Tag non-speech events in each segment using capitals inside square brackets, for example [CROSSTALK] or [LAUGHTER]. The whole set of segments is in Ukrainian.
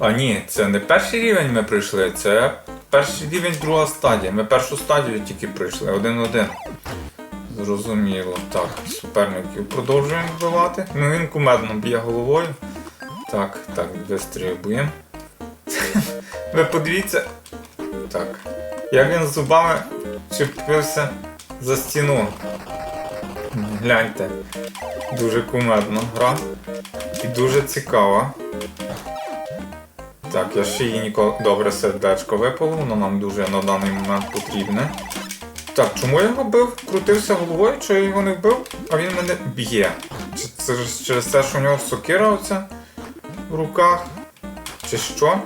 А ні, це не перший рівень ми пройшли, це перший рівень друга стадія. Ми першу стадію тільки пройшли, один-один. Зрозуміло. Так, суперників продовжуємо вбивати. Ну він кумедно б'є головою. Так, так, вистрибуємо. [LAUGHS] Ви подивіться. Так. Як він зубами чепився за стіну. Гляньте. Дуже кумедно гра. І дуже цікава. Так, я ще її ніколи. Добре, сердечко випало, воно нам дуже на даний момент потрібне. Так, чому я його бив? Крутився головою, чи я його не вбив, а він мене б'є. Чи це через те, що в нього сокира оця в руках? Чи що?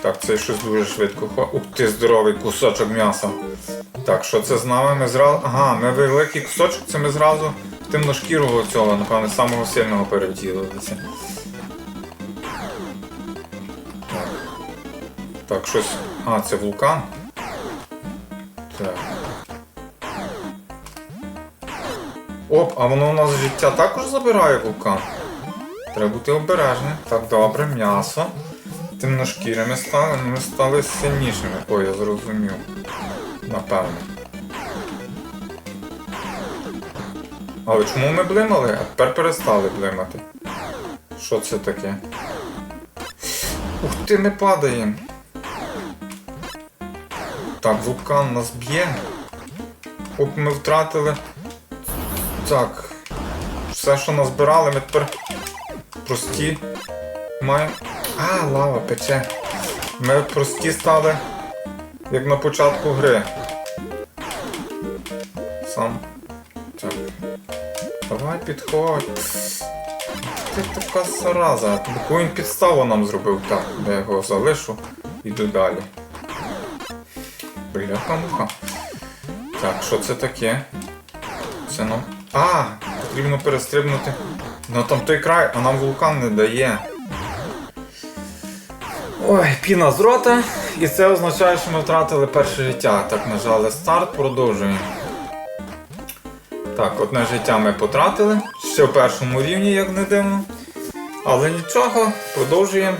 Так, це щось дуже швидко ходить. Ух ти, здоровий кусочок м'яса. Так, що це з нами? Ми зразу. Ага, ми великий кусочок, це ми зразу темношкірого цього, напевно, самого сильного перевтілилися. Так, щось. А, це вулкан. Так. Оп, а воно у нас життя також забирає вулкан. Треба бути обережним. Так, добре, м'ясо. Темношкірими стали, ми стали сильнішими. Ой, я зрозумів. Напевно. Але чому ми блимали, а тепер перестали блимати? Що це таке? Ух ти, не падаємо. Так, вулкан нас б'є. Оп, ми втратили. Так. Все, що назбирали, ми тепер прості маємо. А, лава пече. Ми прості стали, як на початку гри. Сам. Так. Давай підходь. Ти така зараза. Таку він підставу нам зробив. Так, я його залишу. Іду далі. Бляха муха. Так, що це таке? Це нам. А! Потрібно перестрибнути. На там той край, а нам вулкан не дає. Ой, піна з рота. І це означає, що ми втратили перше життя. Так, нажали старт, продовжуємо. Так, одне життя ми потратили. Ще в першому рівні, як не дивно. Але нічого, продовжуємо.